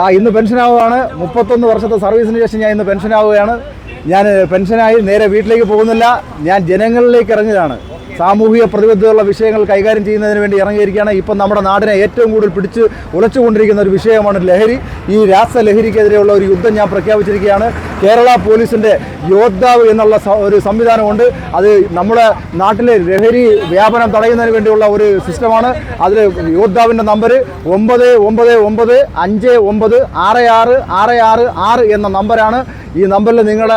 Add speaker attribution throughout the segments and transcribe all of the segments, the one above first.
Speaker 1: ആ ഇന്ന് പെൻഷനാവുകയാണ്. മുപ്പത്തൊന്ന് വർഷത്തെ സർവീസിന് ശേഷം ഞാൻ ഇന്ന് പെൻഷനാവുകയാണ്. ഞാൻ പെൻഷനായി നേരെ വീട്ടിലേക്ക് പോകുന്നില്ല. ഞാൻ ജനങ്ങളിലേക്ക് ഇറങ്ങിയതാണ് സാമൂഹിക പ്രതിബദ്ധതയുള്ള വിഷയങ്ങൾ കൈകാര്യം ചെയ്യുന്നതിന് വേണ്ടി ഇറങ്ങിയിരിക്കുകയാണ്. ഇപ്പം നമ്മുടെ നാടിനെ ഏറ്റവും കൂടുതൽ പിടിച്ച് ഉലച്ചുകൊണ്ടിരിക്കുന്ന ഒരു വിഷയമാണ് ലഹരി. ഈ രാസലഹരിക്കെതിരെയുള്ള ഒരു യുദ്ധം ഞാൻ പ്രഖ്യാപിച്ചിരിക്കുകയാണ്. കേരള പോലീസിന്റെ യോദ്ധാവ് എന്നുള്ള ഒരു സംവിധാനമുണ്ട്. അത് നമ്മുടെ നാട്ടിലെ ലഹരി വ്യാപനം തടയുന്നതിന് വേണ്ടിയുള്ള ഒരു സിസ്റ്റമാണ്. അതിൽ യോദ്ധാവിന്റെ നമ്പർ ഒമ്പത് ഒമ്പത് ഒമ്പത് അഞ്ച് ഒമ്പത് ആറ് ആറ് ആറ് ആറ് ആറ് എന്ന നമ്പരാണ്. ഈ നമ്പറിൽ നിങ്ങളുടെ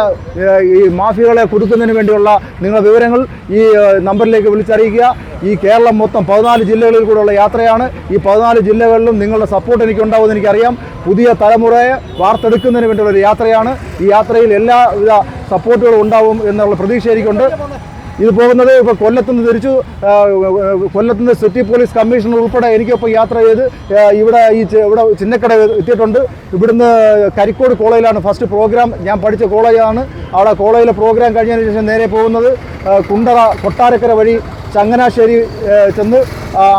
Speaker 1: ഈ മാഫിയകളെ കൊടുക്കുന്നതിന് വേണ്ടിയുള്ള നിങ്ങളുടെ വിവരങ്ങൾ ഈ നമ്പറിലേക്ക് വിളിച്ചറിയിക്കുക. ഈ കേരളം മൊത്തം പതിനാല് ജില്ലകളിൽ കൂടെയുള്ള യാത്രയാണ്. ഈ പതിനാല് ജില്ലകളിലും നിങ്ങളുടെ സപ്പോർട്ട് എനിക്ക് ഉണ്ടാവുമെന്ന് എനിക്കറിയാം. പുതിയ തലമുറയെ വാർത്തെടുക്കുന്നതിന് വേണ്ടിയുള്ള ഒരു യാത്രയാണ്. ഈ യാത്രയിൽ എല്ലാവിധ സപ്പോർട്ടുകളും ഉണ്ടാവും എന്നുള്ള പ്രതീക്ഷ എനിക്കുണ്ട് ഇത് പോകുന്നത് ഇപ്പോൾ കൊല്ലത്തുനിന്ന് തിരിച്ചു കൊല്ലത്തുനിന്ന് സിറ്റി പോലീസ് കമ്മീഷണർ ഉൾപ്പെടെ എനിക്കൊപ്പം യാത്ര ചെയ്ത് ഇവിടെ ഈ ഇവിടെ ചിന്നക്കട എത്തിയിട്ടുണ്ട്. ഇവിടുന്ന് കരിക്കോട് കോളേജിലാണ് ഫസ്റ്റ് പ്രോഗ്രാം ഞാൻ പഠിച്ച കോളേജാണ്. അവിടെ കോളേജിലെ പ്രോഗ്രാം കഴിഞ്ഞതിന് ശേഷം നേരെ പോകുന്നത് കുണ്ടറ കൊട്ടാരക്കര വഴി ചങ്ങനാശ്ശേരി ചെന്ന്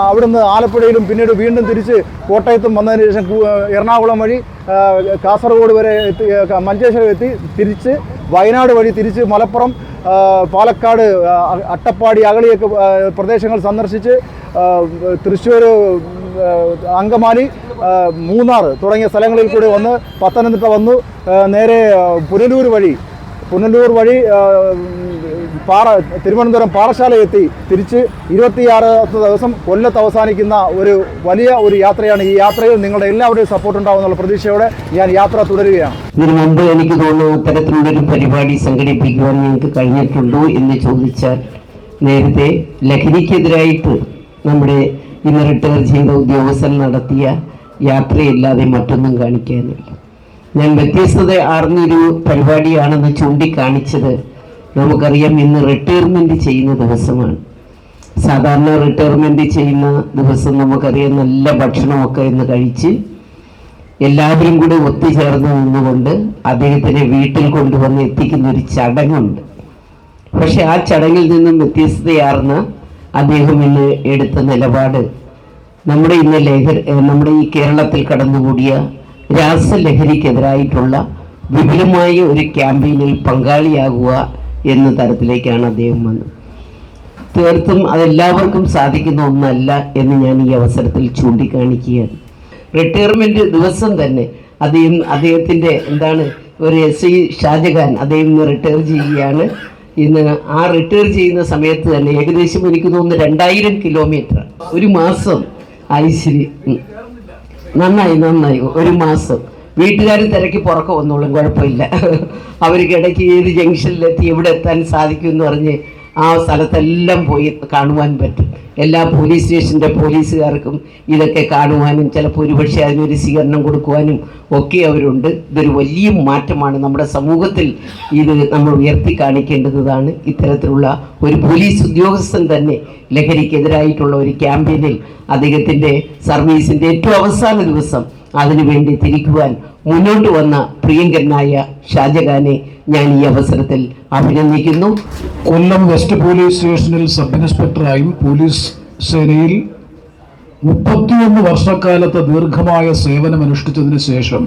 Speaker 1: അവിടുന്ന് ആലപ്പുഴയിലും പിന്നീട് വീണ്ടും തിരിച്ച് കോട്ടയത്തും വന്നതിന് ശേഷം എറണാകുളം വഴി കാസർഗോഡ് വരെ എത്തി മഞ്ചേശ്വരം എത്തി. തിരിച്ച് വയനാട് വഴി തിരിച്ച് മലപ്പുറം പാലക്കാട് അട്ടപ്പാടി അകളിയൊക്കെ പ്രദേശങ്ങൾ സന്ദർശിച്ച് തൃശ്ശൂർ അങ്കമാലി മൂന്നാർ തുടങ്ങിയ സ്ഥലങ്ങളിൽ കൂടി വന്ന് പത്തനംതിട്ട വന്നു. നേരെ പുനലൂർ വഴി പുനലൂർ വഴി പാറ തിരുവനന്തപുരം പാറശാലയെത്തി തിരിച്ച് ഇരുപത്തിയാറാമത്തെ ദിവസം കൊല്ലത്ത് അവസാനിക്കുന്ന ഒരു വലിയ ഒരു യാത്രയാണ് ഈ യാത്രയിൽ നിങ്ങളുടെ എല്ലാവരുടെയും സപ്പോർട്ട് ഉണ്ടാവുമെന്നുള്ള പ്രതീക്ഷയോടെ ഞാൻ യാത്ര തുടരുകയാണ്.
Speaker 2: ഇതിനു മുമ്പ് എനിക്ക് തോന്നുന്നു ഇത്തരത്തിലുള്ളൊരു പരിപാടി സംഘടിപ്പിക്കുവാൻ നിങ്ങൾക്ക് കഴിഞ്ഞിട്ടുണ്ടോ എന്ന് ചോദിച്ചാൽ നേരത്തെ ലഹരിക്കെതിരായിട്ട് നമ്മുടെ ഇന്ന് റിട്ടയർ ചെയ്ത ഉദ്യോഗസ്ഥൻ നടത്തിയ യാത്രയില്ലാതെ മറ്റൊന്നും കാണിക്കാനില്ല. ഞാൻ വ്യത്യസ്തത അറിഞ്ഞൊരു പരിപാടിയാണെന്ന് ചൂണ്ടിക്കാണിച്ചത് നമുക്കറിയാം ഇന്ന് റിട്ടയർമെന്റ് ചെയ്യുന്ന ദിവസമാണ്. സാധാരണ റിട്ടയർമെന്റ് ചെയ്യുന്ന ദിവസം നമുക്കറിയാം നല്ല ഭക്ഷണമൊക്കെ ഇന്ന് കഴിച്ച് എല്ലാവരും കൂടെ ഒത്തുചേർന്ന് നിന്നുകൊണ്ട് അദ്ദേഹത്തിനെ വീട്ടിൽ കൊണ്ടുവന്ന് എത്തിക്കുന്ന ഒരു ചടങ്ങുണ്ട്. പക്ഷെ ആ ചടങ്ങിൽ നിന്നും വ്യത്യസ്തയാർന്ന അദ്ദേഹം ഇന്ന് എടുത്ത നിലപാട് നമ്മുടെ ഇന്ന് ലഹരി നമ്മുടെ ഈ കേരളത്തിൽ കടന്നുകൂടിയ രാസലഹരിക്കെതിരായിട്ടുള്ള വിപുലമായ ഒരു ക്യാമ്പയിനിൽ പങ്കാളിയാകുക എന്ന തരത്തിലേക്കാണ് അദ്ദേഹം വന്നത്. തീർത്തും അതെല്ലാവർക്കും സാധിക്കുന്ന ഒന്നല്ല എന്ന് ഞാൻ ഈ അവസരത്തിൽ ചൂണ്ടിക്കാണിക്കുകയാണ്. റിട്ടയർമെന്റ് ദിവസം തന്നെ അദ്ദേഹം അദ്ദേഹത്തിന്റെ എന്താണ് ഒരു എസ് ഐ ഷാജഹാൻ അദ്ദേഹം ഇന്ന് റിട്ടയർ ചെയ്യുകയാണ്. ഇന്ന് ആ റിട്ടയർ ചെയ്യുന്ന സമയത്ത് തന്നെ ഏകദേശം എനിക്ക് തോന്നുന്നു രണ്ടായിരം കിലോമീറ്റർ ഒരു മാസം. ഐശ്വര്യ നന്നായി നന്നായി. ഒരു മാസം. വീട്ടുകാർ തിരക്കി പുറക്കെ വന്നോളും കുഴപ്പമില്ല. അവർക്ക് ഇടയ്ക്ക് ഏത് ജംഗ്ഷനിലെത്തി എവിടെ എത്താൻ സാധിക്കും എന്ന് പറഞ്ഞ് ആ സ്ഥലത്തെല്ലാം പോയി കാണുവാൻ പറ്റും. എല്ലാ പോലീസ് സ്റ്റേഷന്റെ പോലീസുകാർക്കും ഇതൊക്കെ കാണുവാനും ചിലപ്പോൾ ഒരുപക്ഷെ അതിനൊരു സ്വീകരണം കൊടുക്കുവാനും ഒക്കെ അവരുണ്ട്. ഇതൊരു വലിയ മാറ്റമാണ് നമ്മുടെ സമൂഹത്തിൽ ഇത് നമ്മൾ ഉയർത്തി കാണിക്കേണ്ടതാണ്. ഇത്തരത്തിലുള്ള ഒരു പോലീസ് ഉദ്യോഗസ്ഥൻ തന്നെ ലഹരിക്കെതിരായിട്ടുള്ള ഒരു ക്യാമ്പയിനിൽ അദ്ദേഹത്തിന്റെ സർവീസിന്റെ ഏറ്റവും അവസാന ദിവസം അതിനുവേണ്ടി തിരിക്കുവാൻ മുന്നോട്ട് വന്ന പ്രിയങ്കരനായ ഷാജഹാനെ ഞാൻ ഈ അവസരത്തിൽ അഭിനന്ദിക്കുന്നു.
Speaker 3: കൊല്ലം വെസ്റ്റ് പോലീസ് സ്റ്റേഷനിൽ സബ് ഇൻസ്പെക്ടറായും പോലീസ് സേനയിൽ മുപ്പത്തിയൊന്ന് വർഷക്കാലത്തെ ദീർഘമായ സേവനം സേവനമനുഷ്ഠിച്ചതിന് ശേഷം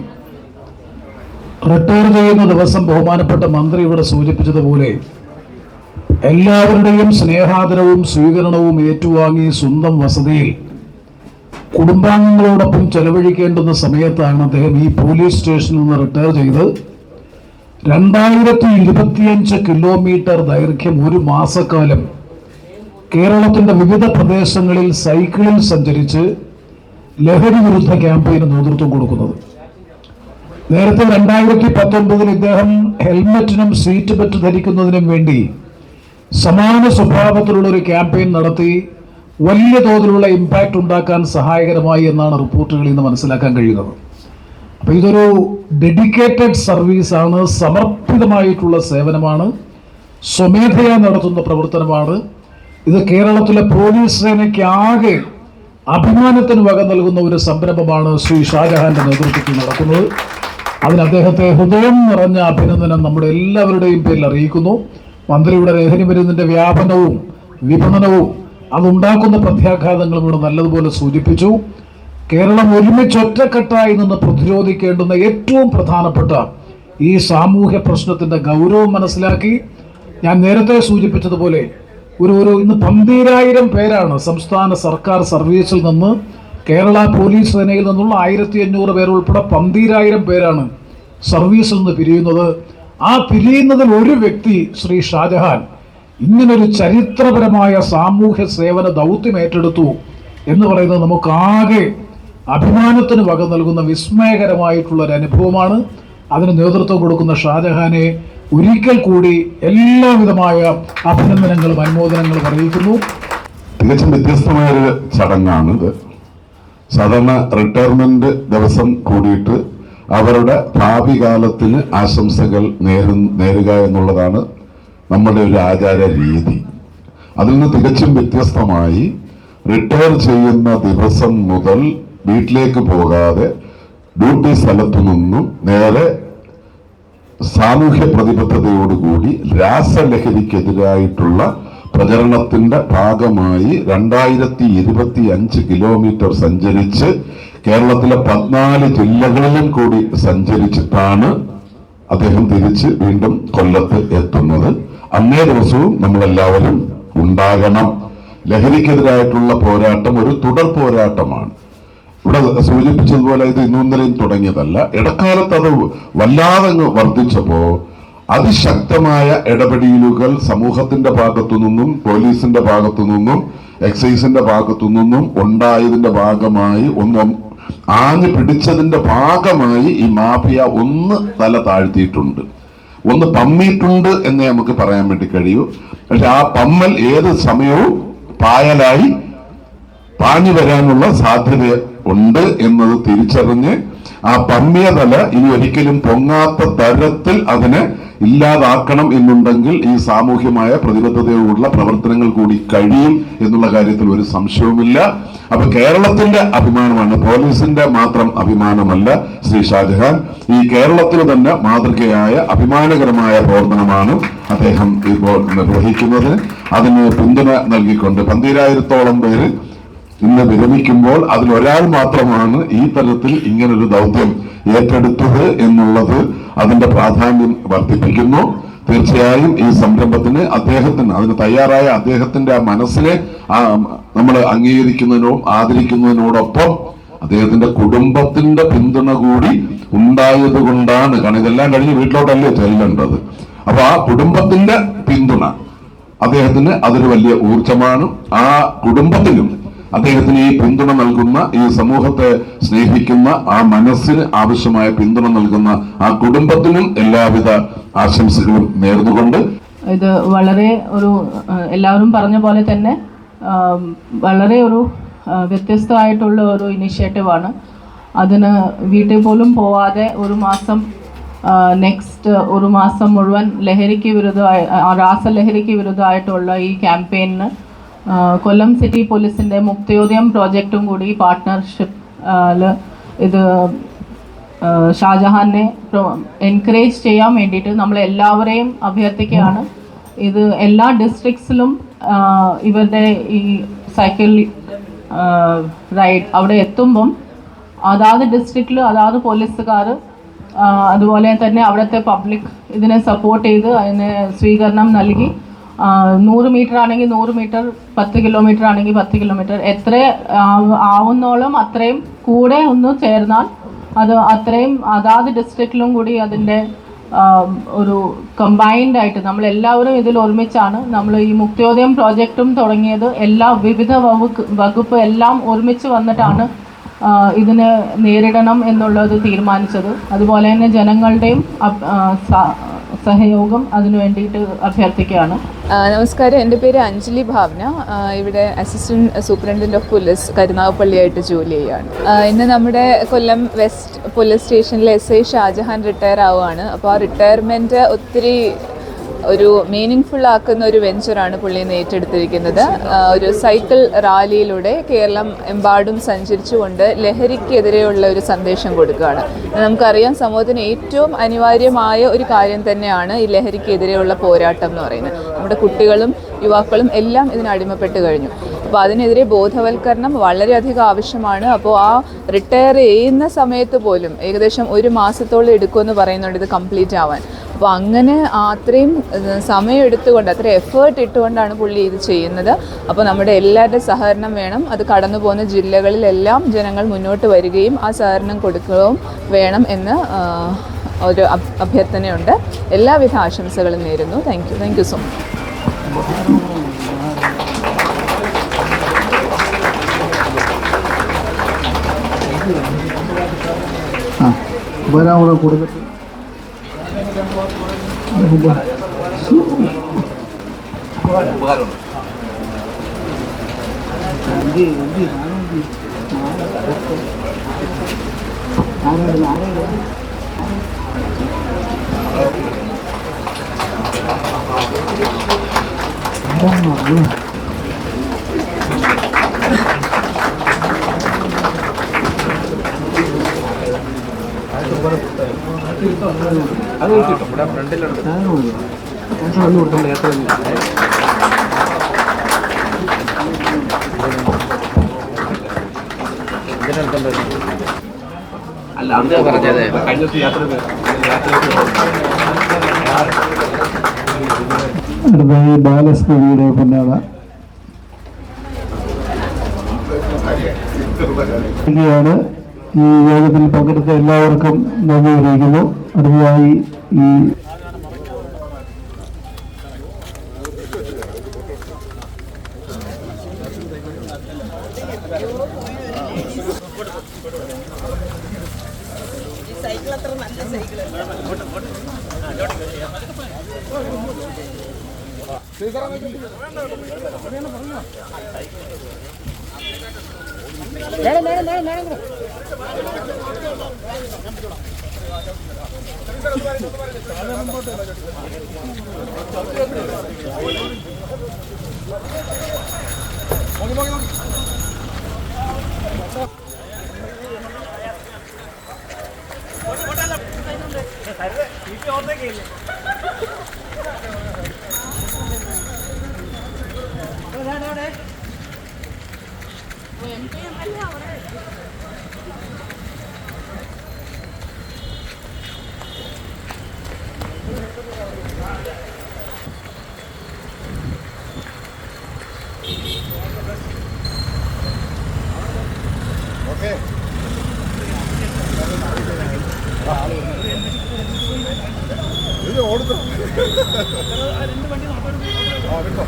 Speaker 3: റിട്ടയർ ചെയ്യുന്ന ദിവസം ബഹുമാനപ്പെട്ട മന്ത്രി ഇവിടെ സൂചിപ്പിച്ചതുപോലെ എല്ലാവരുടെയും സ്നേഹാദരവും സ്വീകരണവും ഏറ്റുവാങ്ങി സ്വന്തം വസതിയിൽ കുടുംബാംഗങ്ങളോടൊപ്പം ചെലവഴിക്കേണ്ടുന്ന സമയത്താണ് അദ്ദേഹം ഈ പോലീസ് സ്റ്റേഷനിൽ നിന്ന് റിട്ടയർ ചെയ്ത് രണ്ടായിരത്തി ഇരുപത്തിയഞ്ച് കിലോമീറ്റർ ദൈർഘ്യം ഒരു മാസക്കാലം കേരളത്തിന്റെ വിവിധ പ്രദേശങ്ങളിൽ സൈക്കിളിൽ സഞ്ചരിച്ച് ലഹരി വിരുദ്ധ ക്യാമ്പയിന് നേതൃത്വം കൊടുക്കുന്നത്. നേരത്തെ രണ്ടായിരത്തി പത്തൊൻപതിൽ ഇദ്ദേഹം ഹെൽമറ്റിനും സീറ്റ് ബെൽറ്റ് ധരിക്കുന്നതിനും വേണ്ടി സമാന സ്വഭാവത്തിലുള്ള ഒരു ക്യാമ്പയിൻ നടത്തി. വലിയ തോതിലുള്ള ഇമ്പാക്റ്റ് ഉണ്ടാക്കാൻ സഹായകരമായി എന്നാണ് റിപ്പോർട്ടുകളിൽ നിന്ന് മനസ്സിലാക്കാൻ കഴിയുന്നത്. അപ്പോൾ ഇതൊരു ഡെഡിക്കേറ്റഡ് സർവീസാണ് സമർപ്പിതമായിട്ടുള്ള സേവനമാണ് സ്വമേധയാ നടത്തുന്ന പ്രവർത്തനമാണ്. ഇത് കേരളത്തിലെ പോലീസ് സേനയ്ക്കാകെ അഭിമാനത്തിന് വക നൽകുന്ന ഒരു സംരംഭമാണ് ശ്രീ ഷാജഹാന്റെ നേതൃത്വത്തിൽ നടക്കുന്നത്. അതിന് അദ്ദേഹത്തെ ഹൃദയം നിറഞ്ഞ അഭിനന്ദനം നമ്മുടെ എല്ലാവരുടെയും പേരിൽ അറിയിക്കുന്നു. മന്ത്രിയുടെ ലഹരി മരുന്നിന്റെ വ്യാപനവും വിപണനവും അതുണ്ടാക്കുന്ന പ്രത്യാഘാതങ്ങൾ ഇവിടെ നല്ലതുപോലെ സൂചിപ്പിച്ചു. കേരളം ഒരുമിച്ച് ഒറ്റക്കെട്ടായി നിന്ന് പ്രതിരോധിക്കേണ്ടുന്ന ഏറ്റവും പ്രധാനപ്പെട്ട ഈ സാമൂഹ്യ പ്രശ്നത്തിന്റെ ഗൗരവം മനസ്സിലാക്കി. ഞാൻ നേരത്തെ സൂചിപ്പിച്ചതുപോലെ ഒരു ഒരു ഇന്ന് പന്തീരായിരം പേരാണ് സംസ്ഥാന സർക്കാർ സർവീസിൽ നിന്ന് കേരള പോലീസ് സേനയിൽ നിന്നുള്ള ആയിരത്തി അഞ്ഞൂറ് പേർ ഉൾപ്പെടെ പന്തീരായിരം പേരാണ് സർവീസിൽ നിന്ന് പിരിയുന്നത്. ആ പിരിയുന്നതിൽ ഒരു വ്യക്തി ശ്രീ ഷാജഹാൻ ഇങ്ങനൊരു ചരിത്രപരമായ സാമൂഹ്യ സേവന ദൗത്യം ഏറ്റെടുത്തു എന്ന് പറയുന്നത് നമുക്കാകെ അഭിമാനത്തിന് വക നൽകുന്ന വിസ്മയകരമായിട്ടുള്ള ഒരു അനുഭവമാണ്. അതിന് നേതൃത്വം കൊടുക്കുന്ന ഷാജഹാനെ ഒരിക്കൽ കൂടി എല്ലാവിധമായ അഭിനന്ദനങ്ങളും അനുമോദനങ്ങളും അറിയിക്കുന്നു.
Speaker 4: തികച്ചും വ്യത്യസ്തമായ ഒരു ചടങ്ങാണിത് സാധാരണ റിട്ടയർമെന്റ് ദിവസം കൂടിയിട്ട് അവരുടെ ഭാവി കാലത്തിന് ആശംസകൾ നേരു നേരുക എന്നുള്ളതാണ് നമ്മുടെ ഒരു ആചാര രീതി. അതിൽ നിന്ന് തികച്ചും വ്യത്യസ്തമായി റിട്ടയർ ചെയ്യുന്ന ദിവസം മുതൽ വീട്ടിലേക്ക് പോകാതെ ഡ്യൂട്ടി സ്ഥലത്തു നിന്നും നേരെ സാമൂഹ്യ പ്രതിബദ്ധതയോടുകൂടി രാസലഹരിക്കെതിരായിട്ടുള്ള പ്രചരണത്തിന്റെ ഭാഗമായി രണ്ടായിരത്തി ഇരുപത്തി അഞ്ച് കിലോമീറ്റർ സഞ്ചരിച്ച് കേരളത്തിലെ പതിനാല് ജില്ലകളിലും കൂടി സഞ്ചരിച്ചിട്ടാണ് അദ്ദേഹം തിരിച്ച് വീണ്ടും കൊല്ലത്ത് എത്തുന്നത്. അന്നേ ദിവസവും നമ്മളെല്ലാവരും ഉണ്ടാകണം. ലഹരിക്കെതിരായിട്ടുള്ള പോരാട്ടം ഒരു തുടർ പോരാട്ടമാണ്. ഇവിടെ സൂചിപ്പിച്ചതുപോലെ ഇത് ഇന്നും തുടങ്ങിയതല്ല. ഇടക്കാലത്ത് അത് വല്ലാതെ വർദ്ധിച്ചപ്പോൾ വർദ്ധിച്ചപ്പോ അതിശക്തമായ ഇടപെടലുകൾ സമൂഹത്തിന്റെ ഭാഗത്തു നിന്നും പോലീസിന്റെ ഭാഗത്തു നിന്നും എക്സൈസിന്റെ ഭാഗത്തു നിന്നും ഉണ്ടായതിന്റെ ഭാഗമായി ഒന്ന് ആഞ്ഞു പിടിച്ചതിന്റെ ഭാഗമായി ഈ മാഫിയ ഒന്ന് തല താഴ്ത്തിയിട്ടുണ്ട്. ഒന്ന് പമ്മിയിട്ടുണ്ട് എന്നേ നമുക്ക് പറയാൻ വേണ്ടി കഴിയൂ. പക്ഷെ ആ പമ്മൽ ഏത് സമയവും പായലായി പാഞ്ഞു വരാനുള്ള സാധ്യത ഉണ്ട് എന്നത് തിരിച്ചറിഞ്ഞ് ആ പമ്മിയ തല ഇനി ഒരിക്കലും പൊങ്ങാത്ത തരത്തിൽ അതിനെ ഇല്ലാതാക്കണം എന്നുണ്ടെങ്കിൽ ഈ സാമൂഹ്യമായ പ്രതിബദ്ധതയോടുള്ള പ്രവർത്തനങ്ങൾ കൂടി കഴിയും എന്നുള്ള കാര്യത്തിൽ ഒരു സംശയവുമില്ല. അപ്പൊ കേരളത്തിന്റെ അഭിമാനമാണ് പോലീസിന്റെ മാത്രം അഭിമാനമല്ല ശ്രീ ഷാജഹാൻ. ഈ കേരളത്തിന് തന്നെ മാതൃകയായ അഭിമാനകരമായ പ്രവർത്തനമാണ് അദ്ദേഹം ഇപ്പോൾ നിർവഹിക്കുന്നത്. അതിന് പിന്തുണ നൽകിക്കൊണ്ട് പന്തിരായിരത്തോളം പേര് ഇന്ന് വിരമിക്കുമ്പോൾ അതിലൊരാൾ മാത്രമാണ് ഈ തരത്തിൽ ഇങ്ങനൊരു ദൗത്യം ഏറ്റെടുത്തത് എന്നുള്ളത് അതിന്റെ പ്രാധാന്യം വർദ്ധിപ്പിക്കുന്നു. തീർച്ചയായും ഈ സംരംഭത്തിന് അദ്ദേഹത്തിന് അതിന് തയ്യാറായ അദ്ദേഹത്തിന്റെ ആ മനസ്സിനെ ആ നമ്മൾ അംഗീകരിക്കുന്നതിനോടും ആദരിക്കുന്നതിനോടൊപ്പം അദ്ദേഹത്തിന്റെ കുടുംബത്തിന്റെ പിന്തുണ കൂടി ഉണ്ടായത് കൊണ്ടാണ് കാരണം ഇതെല്ലാം കഴിഞ്ഞ് വീട്ടിലോട്ടല്ലേ ചെല്ലേണ്ടത്? അപ്പൊ ആ കുടുംബത്തിന്റെ പിന്തുണ അദ്ദേഹത്തിന് അതൊരു വലിയ ഊർജമാണ് ആ കുടുംബത്തിനും അദ്ദേഹത്തിന് ഈ പിന്തുണ നൽകുന്ന ഈ സമൂഹത്തെ സ്നേഹിക്കുന്ന ആ മനസ്സിന് ആവശ്യമായ പിന്തുണ നൽകുന്ന ആ കുടുംബത്തിനും എല്ലാവിധ ആശംസകളും നേർന്നുകൊണ്ട്
Speaker 5: ഇത് വളരെ ഒരു എല്ലാവരും പറഞ്ഞ പോലെ തന്നെ വളരെ ഒരു വ്യത്യസ്തമായിട്ടുള്ള ഒരു ഇനിഷ്യേറ്റീവാണ്. അതിന് വീട്ടിൽ പോലും പോവാതെ ഒരു മാസം നെക്സ്റ്റ് ഒരു മാസം മുഴുവൻ ലഹരിക്ക് വിരുദ്ധമായി രാസലഹരിക്ക് വിരുദ്ധമായിട്ടുള്ള ഈ ക്യാമ്പയിന് കൊല്ലം സിറ്റി പോലീസിന്റെ മുക്തിയോദയം പ്രോജക്റ്റും കൂടി പാർട്ട്ണർഷിപ്പ് ഇത് ഷാജഹാനെ എൻകറേജ് ചെയ്യാൻ വേണ്ടിയിട്ട് നമ്മൾ എല്ലാവരെയും അഭ്യർത്ഥിക്കുകയാണ്. ഇത് എല്ലാ ഡിസ്ട്രിക്ട്സിലും ഇവരുടെ ഈ സൈക്കിൾ റൈഡ് അവിടെ എത്തുമ്പം അതാത് ഡിസ്ട്രിക്റ്റിൽ അതാത് പോലീസുകാർ അതുപോലെ തന്നെ അവിടുത്തെ പബ്ലിക് ഇതിനെ സപ്പോർട്ട് ചെയ്ത് അതിന് സ്വീകരണം നൽകി. നൂറ് മീറ്റർ ആണെങ്കിൽ നൂറ് മീറ്റർ പത്ത് കിലോമീറ്റർ ആണെങ്കിൽ പത്ത് കിലോമീറ്റർ. എത്ര ആവ- ആവുന്നോളം അത്രയും കൂടെ ഒന്ന് ചേർന്നാൽ അത് അത്രയും അതാത് ഡിസ്ട്രിക്റ്റിലും കൂടി അതിന്റെ ഒരു കമ്പൈൻഡ് ആയിട്ട് നമ്മൾ എല്ലാവരും ഇതിൽ ഒരുമിച്ചാണ് നമ്മൾ ഈ മുക്തിയോദയം പ്രോജക്റ്റും തുടങ്ങിയത്. എല്ലാ വിവിധ വകുപ്പ് വകുപ്പ് എല്ലാം ഒരുമിച്ച് വന്നിട്ടാണ് ഇതിനെ നേരിടണം എന്നുള്ളത് തീരുമാനിച്ചത്. അതുപോലെ തന്നെ ജനങ്ങളുടെയും സഹയോഗം അതിനു വേണ്ടിയിട്ട് അഭ്യർത്ഥിക്കുകയാണ്.
Speaker 6: നമസ്കാരം. എന്റെ പേര് അഞ്ജലി ഭാവന. ഇവിടെ അസിസ്റ്റന്റ് സൂപ്രണ്ടന്റ് ഓഫ് പോലീസ് കരുനാഗപ്പള്ളിയായിട്ട് ജോലി ചെയ്യുകയാണ്. ഇന്ന് നമ്മുടെ കൊല്ലം വെസ്റ്റ് പോലീസ് സ്റ്റേഷനിലെ എസ് ഐ ഷാജഹാൻ റിട്ടയർ ആവുകയാണ്. അപ്പോൾ ആ റിട്ടയർമെന്റ് ഒത്തിരി ഒരു മീനിങ് ആക്കുന്ന ഒരു വെഞ്ചറാണ് പുള്ളി നേറ്റെടുത്തിരിക്കുന്നത് ഏറ്റെടുത്തിരിക്കുന്നത്. ഒരു സൈക്കിൾ റാലിയിലൂടെ കേരളം എമ്പാടും സഞ്ചരിച്ചുകൊണ്ട് ലഹരിക്കെതിരെയുള്ള ഒരു സന്ദേശം കൊടുക്കുകയാണ്. നമുക്കറിയാം സമൂഹത്തിന് ഏറ്റവും അനിവാര്യമായ ഒരു കാര്യം തന്നെയാണ് ഈ ലഹരിക്കെതിരെയുള്ള പോരാട്ടം എന്ന് പറയുന്നത്. നമ്മുടെ കുട്ടികളും യുവാക്കളും എല്ലാം ഇതിന് അടിമപ്പെട്ട് കഴിഞ്ഞു. അപ്പോൾ അതിനെതിരെ ബോധവൽക്കരണം വളരെയധികം ആവശ്യമാണ്. അപ്പോൾ ആ റിട്ടയർ ചെയ്യുന്ന സമയത്ത് പോലും ഏകദേശം ഒരു മാസത്തോളം എടുക്കുമെന്ന് പറയുന്നുണ്ട് ഇത് കംപ്ലീറ്റ് ആവാൻ. അപ്പോൾ അങ്ങനെ ആ അത്രയും സമയം എടുത്തുകൊണ്ട് അത്രയും എഫേർട്ട് ഇട്ടുകൊണ്ടാണ് പുള്ളി ഇത് ചെയ്യുന്നത്. അപ്പോൾ നമ്മുടെ എല്ലാവരുടെ സഹകരണം വേണം. അത് കടന്നു പോകുന്ന ജില്ലകളിലെല്ലാം ജനങ്ങൾ മുന്നോട്ട് വരികയും ആ സഹകരണം കൊടുക്കുകയും വേണം എന്ന് ഒരു അഭ്യർത്ഥനയുണ്ട്. എല്ലാവിധ ആശംസകളും നേരുന്നു. Thank you thank you so much
Speaker 3: വരാവിടെ കൊടുത്തിട്ട് berubah. Berubah nanti അടുത്തായി ബാലസ്മൃതിയുടെ പിന്നാണ് ാണ് ഈ യോഗത്തിൽ പങ്കെടുത്ത എല്ലാവർക്കും നന്ദി അറിയിക്കുന്നു. അടുത്തതായി ഈ
Speaker 7: മേഡം മേഡം മേഡം മേഡം കൂടെ ഓർത്തേക്കില്ലേ ഓക്കെ. ഇത് ഓടുന്നു. ആ കേട്ടോ.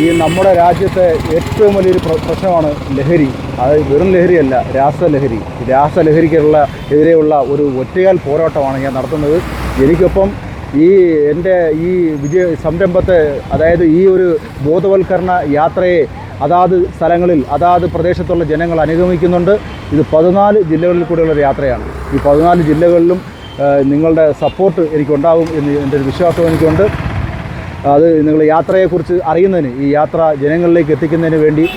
Speaker 1: ഈ നമ്മുടെ രാജ്യത്തെ ഏറ്റവും വലിയൊരു പ്ര- പ്രശ്നമാണ് ലഹരി. അത് വെറും ലഹരിയല്ല രാസലഹരി. രാസലഹരിക്കുള്ള എതിരെയുള്ള ഒരു ഒറ്റയാൽ പോരാട്ടമാണ് ഞാൻ നടത്തുന്നത്. എനിക്കൊപ്പം ഈ എന്റെ ഈ വിജയ സംരംഭത്തെ അതായത് ഈ ഒരു ബോധവൽക്കരണ യാത്രയെ അതാത് സ്ഥലങ്ങളിൽ അതാത് പ്രദേശത്തുള്ള ജനങ്ങൾ അനുഗമിക്കുന്നുണ്ട്. ഇത് പതിനാല് ജില്ലകളിൽ കൂടെയുള്ള ഒരു യാത്രയാണ്. ഈ പതിനാല് ജില്ലകളിലും നിങ്ങളുടെ സപ്പോർട്ട് എനിക്കുണ്ടാകും എന്ന് എന്റെ ഒരു വിശ്വാസം എനിക്കുണ്ട്. അത് നിങ്ങൾ യാത്രയെക്കുറിച്ച് അറിയുന്നതിന് ഈ യാത്ര ജനങ്ങളിലേക്ക് എത്തിക്കുന്നതിന് വേണ്ടി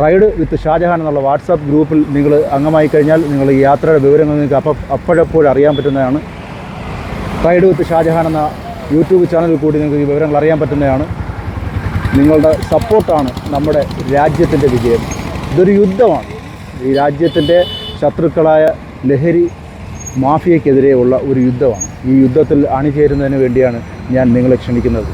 Speaker 1: റൈഡ് വിത്ത് ഷാജഹാൻ എന്നുള്ള വാട്സാപ്പ് ഗ്രൂപ്പിൽ നിങ്ങൾ അംഗമായി കഴിഞ്ഞാൽ നിങ്ങൾ ഈ യാത്രയുടെ വിവരങ്ങൾ നിങ്ങൾക്ക് അപ്പം അപ്പോഴപ്പോഴും അറിയാൻ പറ്റുന്നതാണ്. റൈഡ് വിത്ത് ഷാജഹാൻ എന്ന യൂട്യൂബ് ചാനലിൽ കൂടി നിങ്ങൾക്ക് ഈ വിവരങ്ങൾ അറിയാൻ പറ്റുന്നതാണ്. നിങ്ങളുടെ സപ്പോർട്ടാണ് നമ്മുടെ രാജ്യത്തിന്റെ വിജയം. ഇതൊരു യുദ്ധമാണ്. ഈ രാജ്യത്തിന്റെ ശത്രുക്കളായ ലഹരി മാഫിയക്കെതിരെയുള്ള ഒരു യുദ്ധമാണ്. ഈ യുദ്ധത്തിൽ അണിചേരുന്നതിന് വേണ്ടിയാണ് ഞാൻ നിങ്ങളെ ക്ഷണിക്കുന്നത്.